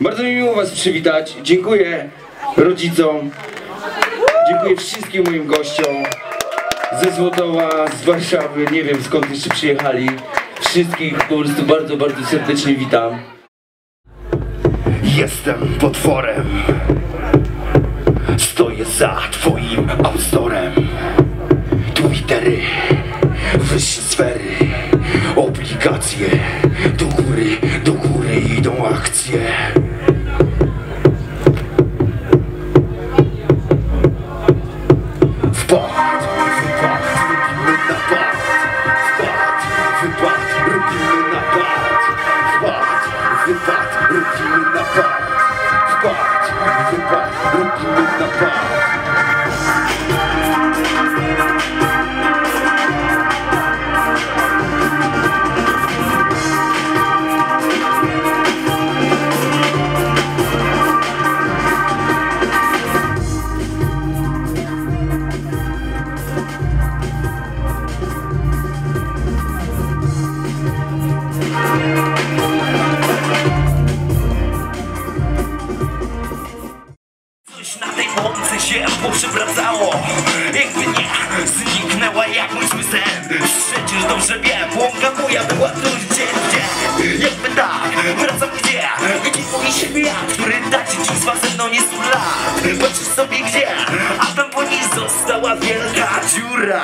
Bardzo mi miło Was przywitać. Dziękuję rodzicom. Dziękuję wszystkim moim gościom ze Złotowa, z Warszawy, nie wiem skąd jeszcze przyjechali. Wszystkich po prostu bardzo, bardzo serdecznie witam. Jestem potworem. Stoję za twoim Mr. the. Świat, który da ci dziś was mną nie lat Patrzysz sobie gdzie, a tam po niej została wielka dziura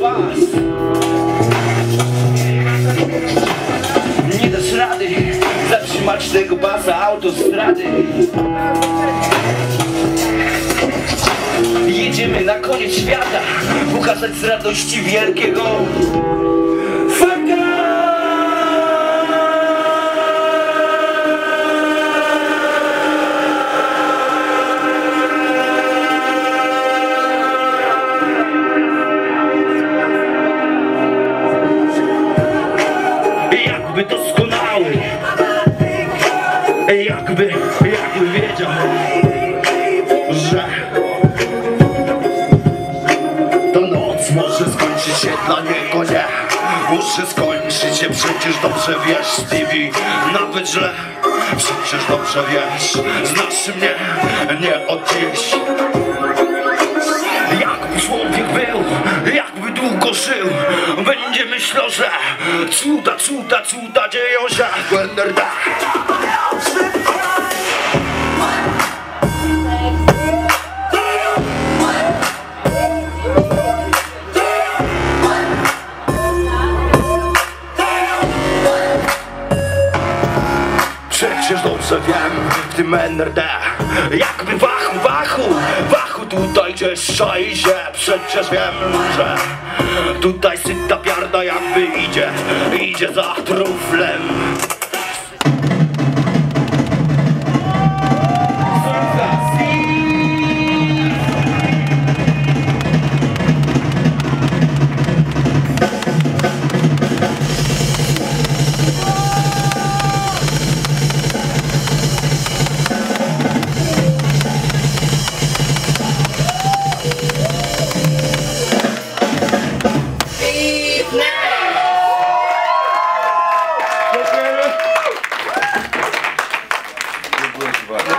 pas. Nie dasz rady zatrzymać tego pasa autostrady. Jedziemy na koniec świata, pokazać z radości wielkiego Jakby, jakby wiedział Że Ta noc może skończyć się dla niego nie. Muszę skończyć się, przecież dobrze wiesz Stevie. Nawet źle, przecież dobrze wiesz Znasz mnie, nie od dziś długo żył Będzie myślał, że cuda, cuda, cuda dzieją się. Będę dobrze wiem, w tym NRD Jakby wachu, wachu, wachu tutaj gdzieś szai się Przecież wiem, że tutaj syta piarda jakby idzie Idzie za truflem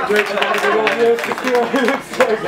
Dziękuję bardzo. Wszystkiego najlepszego.